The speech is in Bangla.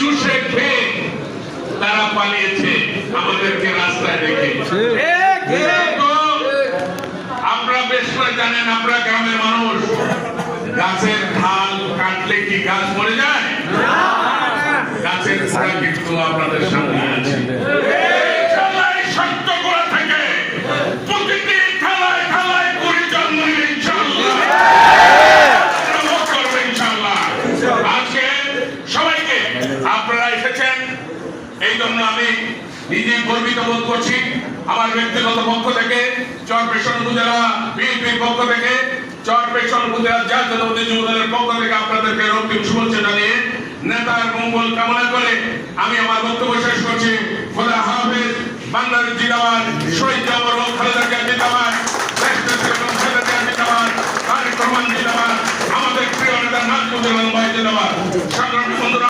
চুষে খেয়ে তারা পালিয়েছে আমাদেরকে রাস্তায় রেখে। আমরা বেশ করে জানেন আমরা গ্রামের মানুষ। গাছের ঢাল কাটলে কি গাছ মরে যায়? গাছের ছাড়া কিন্তু আপনাদের সামনে। আপনারা এসেছেন, এই জন্য আমি নিজে গর্বিত বোধ করছি আমার ব্যক্তিগত পক্ষ থেকে চরপেশন উপজেলা বিএনপির পক্ষ থেকে চরপেশন উপজেলা জাতীয় যুব দলের পক্ষ থেকে আপনাদেরকে রক্তিম শুভেচ্ছা জানিয়ে নেতার মঙ্গল কামনা করে আমি আমার বক্তব্য শেষ করছি। খোদা হাফেজ বাংলাদেশ জিন্দাবাদ, শহীদ জামর বেগম খালেদা জিয়া জিন্দাবাদ আমাদের প্রিয় নেতা নাজমুদ্দিন ভাই জিন্দাবাদ। সংগ্রামী বন্ধুরা